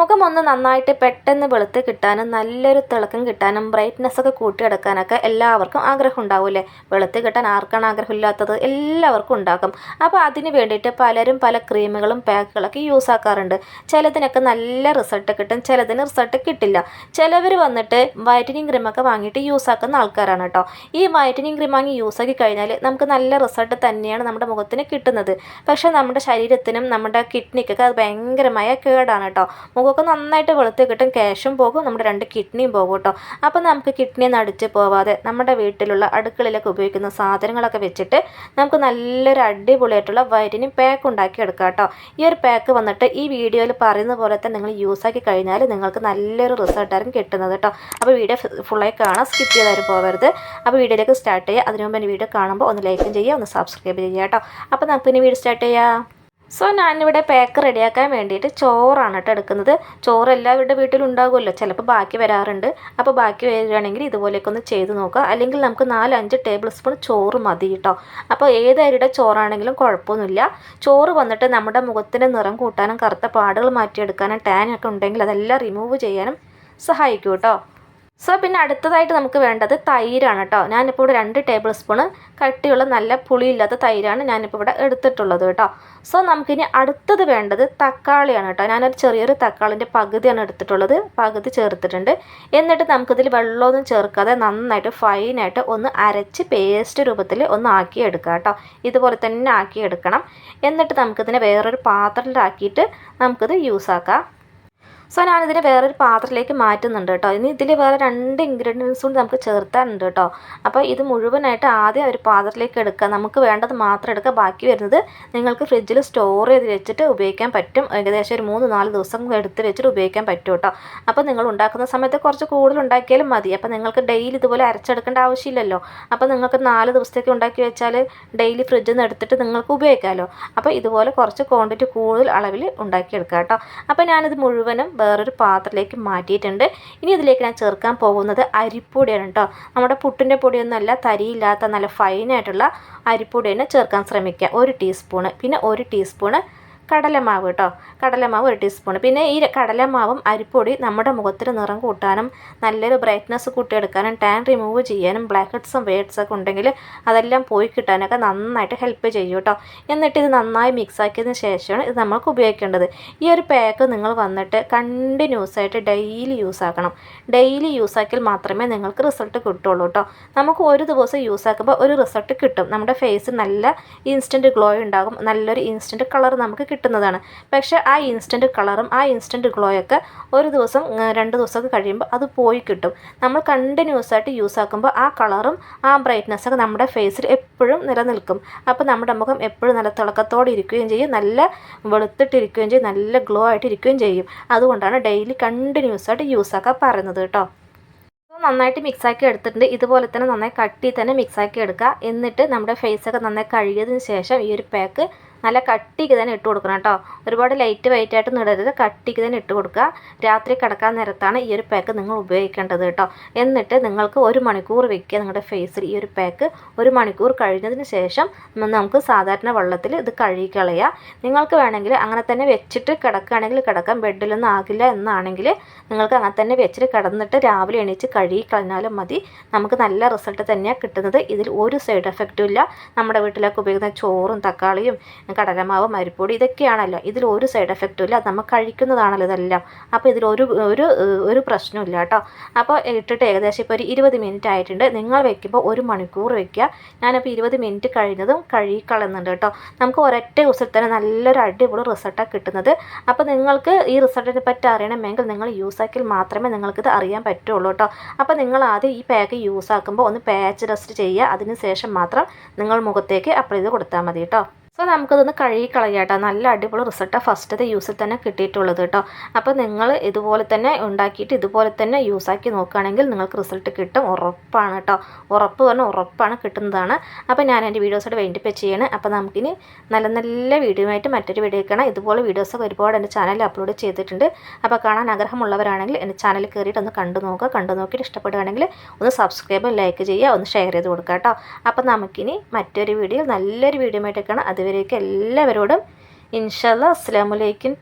മുഖം ഒന്ന് നന്നായിട്ട് പെട്ടെന്ന് വെളുത്ത് കിട്ടാനും നല്ലൊരു തിളക്കം കിട്ടാനും ബ്രൈറ്റ്നെസ് ഒക്കെ കൂട്ടിയെടുക്കാനൊക്കെ എല്ലാവർക്കും ആഗ്രഹം ഉണ്ടാവില്ലേ? വെളുത്ത് കിട്ടാൻ ആർക്കാണ് ആഗ്രഹമില്ലാത്തത്? എല്ലാവർക്കും ഉണ്ടാകും അപ്പോൾ അതിന് വേണ്ടിയിട്ട് പലരും പല ക്രീമുകളും പാക്കുകളൊക്കെ യൂസ് ആക്കാറുണ്ട്. ചിലതിനൊക്കെ നല്ല റിസൾട്ട് കിട്ടും ചിലതിന് റിസൾട്ട് കിട്ടില്ല. ചിലവർ വന്നിട്ട് വൈറ്റനിങ് ക്രീമൊക്കെ വാങ്ങിയിട്ട് യൂസ് ആക്കുന്ന ആൾക്കാരാണ് കേട്ടോ. ഈ വൈറ്റനിങ് ക്രീം വാങ്ങി യൂസ് ആക്കി കഴിഞ്ഞാൽ നമുക്ക് നല്ല റിസൾട്ട് തന്നെയാണ് നമ്മുടെ മുഖത്തിന് കിട്ടുന്നത്. പക്ഷേ നമ്മുടെ ശരീരത്തിനും നമ്മുടെ കിഡ്നിക്കൊക്കെ അത് ഭയങ്കരമായ കേടാണ് കേട്ടോ. മുഖമൊക്കെ നന്നായിട്ട് വെളുത്ത് കിട്ടും. ക്യാഷും പോകും നമ്മുടെ രണ്ട് കിഡ്നിയും പോകും കേട്ടോ. അപ്പോൾ നമുക്ക് കിഡ്നി നടിച്ച് പോവാതെ നമ്മുടെ വീട്ടിലുള്ള അടുക്കളയിലൊക്കെ ഉപയോഗിക്കുന്ന സാധനങ്ങളൊക്കെ വെച്ചിട്ട് നമുക്ക് നല്ലൊരു അടിപൊളിയായിട്ടുള്ള വയറ്റിന് പാക്ക് ഉണ്ടാക്കി എടുക്കാം കേട്ടോ. ഈ ഒരു പാക്ക് വന്നിട്ട് ഈ വീഡിയോയിൽ പറയുന്ന പോലെ തന്നെ നിങ്ങൾ യൂസ് ആക്കി കഴിഞ്ഞാൽ നിങ്ങൾക്ക് നല്ലൊരു റിസൾട്ടായിരിക്കും കിട്ടുന്നത് കേട്ടോ. അപ്പോൾ വീഡിയോ ഫുള്ളായി കാണാൻ സ്കിപ്പ് ചെയ്താലും പോകരുത്. അപ്പോൾ വീഡിയോയിലേക്ക് സ്റ്റാർട്ട് ചെയ്യുക. അതിനു മുമ്പ് എന്റെ വീഡിയോ കാണുമ്പോൾ ഒന്ന് ലൈക്കും ചെയ്യുക ഒന്ന് സബ്സ്ക്രൈബ് ചെയ്യുക കേട്ടോ. അപ്പോൾ നമുക്ക് ഇനി വീഡിയോ സ്റ്റാർട്ട് ചെയ്യാം. സോ ഞാനിവിടെ പാക്ക് റെഡിയാക്കാൻ വേണ്ടിയിട്ട് ചോറാണ് കേട്ടോ എടുക്കുന്നത്. ചോറ് എല്ലാവരുടെ വീട്ടിലും ഉണ്ടാകുമല്ലോ ചിലപ്പോൾ ബാക്കി വരാറുണ്ട്. അപ്പോൾ ബാക്കി വരികയാണെങ്കിൽ ഇതുപോലെയൊക്കെ ഒന്ന് ചെയ്ത് നോക്കുക. അല്ലെങ്കിൽ നമുക്ക് നാലഞ്ച് ടേബിൾ സ്പൂൺ ചോറ് മതി കേട്ടോ അപ്പോൾ ഏത് അരിയുടെ ചോറാണെങ്കിലും കുഴപ്പമൊന്നുമില്ല. ചോറ് വന്നിട്ട് നമ്മുടെ മുഖത്തിന്റെ നിറം കൂട്ടാനും കറുത്ത പാടുകൾ മാറ്റിയെടുക്കാനും ടാൻ ഒക്കെ ഉണ്ടെങ്കിൽ അതെല്ലാം റിമൂവ് ചെയ്യാനും സഹായിക്കും കേട്ടോ സോ പിന്നെ അടുത്തതായിട്ട് നമുക്ക് വേണ്ടത് തൈരാണ് കേട്ടോ ഞാനിപ്പോൾ ഇവിടെ രണ്ട് ടേബിൾ സ്പൂണ് കട്ടിയുള്ള നല്ല പുളിയില്ലാത്ത തൈരാണ് ഞാനിപ്പോൾ ഇവിടെ എടുത്തിട്ടുള്ളത് കേട്ടോ സോ നമുക്കിനി അടുത്തത് വേണ്ടത് തക്കാളിയാണ് കേട്ടോ ഞാനൊരു ചെറിയൊരു തക്കാളിന്റെ പകുതിയാണ് എടുത്തിട്ടുള്ളത്. പകുതി ചേർത്തിട്ടുണ്ട്. എന്നിട്ട് നമുക്കിതിൽ വെള്ളമൊന്നും ചേർക്കാതെ നന്നായിട്ട് ഫൈനായിട്ട് ഒന്ന് അരച്ച് പേസ്റ്റ് രൂപത്തിൽ ഒന്ന് ആക്കി എടുക്കുക കേട്ടോ ഇതുപോലെ തന്നെ ആക്കി എടുക്കണം എന്നിട്ട് നമുക്കിതിനെ വേറൊരു പാത്രത്തിലാക്കിയിട്ട് നമുക്കിത് യൂസ് ആക്കാം. സോ ഞാനിതിനെ വേറൊരു പാത്രത്തിലേക്ക് മാറ്റുന്നുണ്ട് കേട്ടോ. ഇനി ഇതിൽ വേറെ രണ്ട് ഇൻഗ്രീഡിയൻസ് കൂടി നമുക്ക് ചേർത്താനുണ്ട് കേട്ടോ. അപ്പോൾ ഇത് മുഴുവനായിട്ട് ആദ്യം ഒരു പാത്രത്തിലേക്ക് എടുക്കുക. നമുക്ക് വേണ്ടത് മാത്രം എടുക്കുക. ബാക്കി വരുന്നത് നിങ്ങൾക്ക് ഫ്രിഡ്ജിൽ സ്റ്റോർ ചെയ്ത് വെച്ചിട്ട് ഉപയോഗിക്കാൻ പറ്റും. ഏകദേശം ഒരു മൂന്ന് നാല് ദിവസം എടുത്ത് വെച്ചിട്ട് ഉപയോഗിക്കാൻ പറ്റും കേട്ടോ. അപ്പോൾ നിങ്ങൾ ഉണ്ടാക്കുന്ന സമയത്ത് കുറച്ച് കൂടുതൽ ഉണ്ടാക്കിയാലും മതി. അപ്പോൾ നിങ്ങൾക്ക് ഡെയിലി ഇതുപോലെ അരച്ചെടുക്കേണ്ട ആവശ്യമില്ലല്ലോ. അപ്പോൾ നിങ്ങൾക്ക് നാല് ദിവസത്തേക്ക് ഉണ്ടാക്കി വെച്ചാൽ ഡെയിലി ഫ്രിഡ്ജിൽ നിന്ന് എടുത്തിട്ട് നിങ്ങൾക്ക് ഉപയോഗിക്കാമല്ലോ അപ്പോൾ ഇതുപോലെ കുറച്ച് ക്വാണ്ടിറ്റി കൂടുതൽ അളവിൽ ഉണ്ടാക്കിയെടുക്കുക കേട്ടോ. അപ്പോൾ ഞാനിത് മുഴുവനും വേറൊരു പാത്രത്തിലേക്ക് മാറ്റിയിട്ടുണ്ട്. ഇനി ഇതിലേക്ക് ഞാൻ ചേർക്കാൻ പോകുന്നത് അരിപ്പൊടിയാണ് കേട്ടോ. നമ്മുടെ പുട്ടിന്റെ പൊടിയൊന്നുമല്ല തരിയില്ലാത്ത നല്ല ഫൈനായിട്ടുള്ള അരിപ്പൊടിയാണ് ചേർക്കാൻ ശ്രമിക്കുക. ഒരു ടീസ്പൂണ് പിന്നെ ഒരു ടീസ്പൂണ് കടലമാവ് കേട്ടോ. കടലമാവ് ഒരു ടീസ്പൂൺ പിന്നെ ഈ കടലമാവും അരിപ്പൊടി നമ്മുടെ മുഖത്തിന് നിറം കൂട്ടാനും നല്ലൊരു ബ്രൈറ്റ്നസ് കൂട്ടിയെടുക്കാനും ടാൻ റിമൂവ് ചെയ്യാനും ബ്ലാക്ക് ഹെഡ്സും വേഡ്സും ഒക്കെ ഉണ്ടെങ്കിൽ അതെല്ലാം പോയി കിട്ടാനൊക്കെ നന്നായിട്ട് ഹെൽപ്പ് ചെയ്യും കേട്ടോ. എന്നിട്ട് ഇത് നന്നായി മിക്സ് ആക്കിയതിന് ശേഷമാണ് ഇത് നമ്മൾക്ക് ഉപയോഗിക്കേണ്ടത്. ഈ ഒരു പാക്ക് നിങ്ങൾ വന്നിട്ട് കണ്ടിന്യൂസ് ആയിട്ട് ഡെയിലി യൂസ് ആക്കണം. ഡെയിലി യൂസ് ആക്കിയാൽ മാത്രമേ നിങ്ങൾക്ക് റിസൾട്ട് കിട്ടുള്ളൂ കേട്ടോ. നമുക്ക് ഒരു ദിവസം യൂസ് ആക്കുമ്പോൾ ഒരു റിസൾട്ട് കിട്ടും. നമ്മുടെ ഫേസ് നല്ല ഇൻസ്റ്റന്റ് ഗ്ലോ ഉണ്ടാകും. നല്ലൊരു ഇൻസ്റ്റന്റ് കളർ നമുക്ക് കിട്ടുന്നതാണ്. പക്ഷേ ആ ഇൻസ്റ്റന്റ് കളറും ആ ഇൻസ്റ്റന്റ് ഗ്ലോയൊക്കെ ഒരു ദിവസം രണ്ട് ദിവസമൊക്കെ കഴിയുമ്പോൾ അത് പോയി കിട്ടും. നമ്മൾ കണ്ടിന്യൂസ് ആയിട്ട് യൂസ് ആക്കുമ്പോൾ ആ കളറും ആ ബ്രൈറ്റ്നസ്സൊക്കെ നമ്മുടെ ഫേസിൽ എപ്പോഴും നിലനിൽക്കും. അപ്പോൾ നമ്മുടെ മുഖം എപ്പോഴും നല്ല തിളക്കത്തോടെ ഇരിക്കുകയും ചെയ്യും നല്ല വെളുത്തിട്ടിരിക്കുകയും ചെയ്യും നല്ല ഗ്ലോ ആയിട്ട് ഇരിക്കുകയും ചെയ്യും. അതുകൊണ്ടാണ് ഡെയിലി കണ്ടിന്യൂസ് ആയിട്ട് യൂസ് ആക്കാൻ പറയുന്നത് കേട്ടോ. നന്നായിട്ട് മിക്സ് ആക്കി എടുത്തിട്ടുണ്ട്. ഇതുപോലെ തന്നെ നന്നായി കട്ടി തന്നെ മിക്സ് ആക്കി എടുക്കുക. എന്നിട്ട് നമ്മുടെ ഫേസൊക്കെ നന്നായി കഴുകിയതിന് ശേഷം ഈ ഒരു പാക്ക് നല്ല കട്ടിക്ക് തന്നെ ഇട്ട് കൊടുക്കണം കേട്ടോ. ഒരുപാട് ലൈറ്റ് വെയിറ്റ് ആയിട്ട് ഇടരുത് കട്ടിക്ക് തന്നെ ഇട്ട് കൊടുക്കുക. രാത്രി കിടക്കാൻ നേരത്താണ് ഈ ഒരു പാക്ക് നിങ്ങൾ ഉപയോഗിക്കേണ്ടത് കേട്ടോ. എന്നിട്ട് നിങ്ങൾക്ക് ഒരു മണിക്കൂർ വെക്കുക നിങ്ങളുടെ ഫേസിൽ ഈ ഒരു പാക്ക് ഒരു മണിക്കൂർ കഴിഞ്ഞതിന് ശേഷം നമുക്ക് സാധാരണ വെള്ളത്തിൽ ഇത് കഴുകിക്കളയുക നിങ്ങൾക്ക് വേണമെങ്കിൽ അങ്ങനെ തന്നെ വെച്ചിട്ട് കിടക്കുകയാണെങ്കിൽ കിടക്കാം. ബെഡിലൊന്നും ആകില്ല എന്നാണെങ്കിൽ നിങ്ങൾക്ക് അങ്ങനെ തന്നെ വെച്ചിട്ട് കിടന്നിട്ട് രാവിലെ എണീച്ച് കഴുകി കളഞ്ഞാലും മതി. നമുക്ക് നല്ല റിസൾട്ട് തന്നെയാണ് കിട്ടുന്നത്. ഇതിൽ ഒരു സൈഡ് എഫക്റ്റും ഇല്ല. നമ്മുടെ വീട്ടിലൊക്കെ ഉപയോഗിക്കുന്ന ചോറും തക്കാളിയും കടലമാവ് മരിപ്പൊടി ഇതൊക്കെയാണല്ലോ. ഇതിൽ ഒരു സൈഡ് എഫക്റ്റും ഇല്ല. നമ്മൾ കഴിക്കുന്നതാണല്ലോ ഇതെല്ലാം. അപ്പോൾ ഇതിൽ ഒരു ഒരു ഒരു പ്രശ്നമില്ല കേട്ടോ. അപ്പോൾ ഇട്ടിട്ട് ഏകദേശം ഇപ്പോൾ ഒരു ഇരുപത് മിനിറ്റ് ആയിട്ടുണ്ട്. നിങ്ങൾ വെക്കുമ്പോൾ ഒരു മണിക്കൂർ വെക്കുക. ഞാനിപ്പോൾ ഇരുപത് മിനിറ്റ് കഴിഞ്ഞതും കഴുകിക്കളയുന്നുണ്ട് കേട്ടോ. നമുക്ക് ഒരൊറ്റ ദിവസത്തിൽ തന്നെ നല്ലൊരു അടിപൊളി റിസൾട്ടാണ് കിട്ടുന്നത്. അപ്പോൾ നിങ്ങൾക്ക് ഈ റിസൾട്ടിനെ പറ്റി അറിയണമെങ്കിൽ നിങ്ങൾ യൂസ് ആക്കിയാൽ മാത്രമേ നിങ്ങൾക്കിത് അറിയാൻ പറ്റുള്ളൂ കേട്ടോ. അപ്പോൾ നിങ്ങൾ ആദ്യം ഈ പാക്ക് യൂസ് ആക്കുമ്പോൾ ഒന്ന് പാച്ച് ടെസ്റ്റ് ചെയ്യുക. അതിന് ശേഷം മാത്രം നിങ്ങൾ മുഖത്തേക്ക് അപ്ലൈ ചെയ്ത് കൊടുത്താൽ മതി കേട്ടോ. സോ നമുക്കതൊന്ന് കഴുകി കളയാട്ടോ നല്ല അടിപൊളി റിസൾട്ടാണ് ഫസ്റ്റത്തെ യൂസിൽ തന്നെ കിട്ടിയിട്ടുള്ളത് കേട്ടോ. അപ്പോൾ നിങ്ങൾ ഇതുപോലെ തന്നെ ഉണ്ടാക്കിയിട്ട് ഇതുപോലെ തന്നെ യൂസാക്കി നോക്കുകയാണെങ്കിൽ നിങ്ങൾക്ക് റിസൾട്ട് കിട്ടും ഉറപ്പാണ് കേട്ടോ. ഉറപ്പ് പറഞ്ഞാൽ ഉറപ്പാണ് കിട്ടുന്നതാണ്. അപ്പോൾ ഞാൻ എന്റെ വീഡിയോസോട് വേണ്ടിപ്പോൾ ചെയ്യണം. അപ്പോൾ നമുക്കിനി നല്ല നല്ല വീഡിയോയുമായിട്ട് മറ്റൊരു വീഡിയോ കാണാം ഇതുപോലെ വീഡിയോസൊക്കെ ഒരുപാട് എന്റെ ചാനലിൽ അപ്ലോഡ് ചെയ്തിട്ടുണ്ട്. അപ്പോൾ കാണാൻ ആഗ്രഹമുള്ളവരാണെങ്കിൽ എന്റെ ചാനൽ കയറിയിട്ട് ഒന്ന് കണ്ടു നോക്കുക. കണ്ടു നോക്കിയിട്ട് ഇഷ്ടപ്പെടുകയാണെങ്കിൽ ഒന്ന് സബ്സ്ക്രൈബ് ലൈക്ക് ചെയ്യുക ഒന്ന് ഷെയർ ചെയ്ത് കൊടുക്കുക കേട്ടോ. അപ്പോൾ നമുക്കിനി മറ്റൊരു വീഡിയോ നല്ലൊരു വീഡിയോ ആയിട്ട് കാണാം അതുവരേക്കും എല്ലാവരോടും ഇൻഷല്ല അസ്സാമലൈക്കും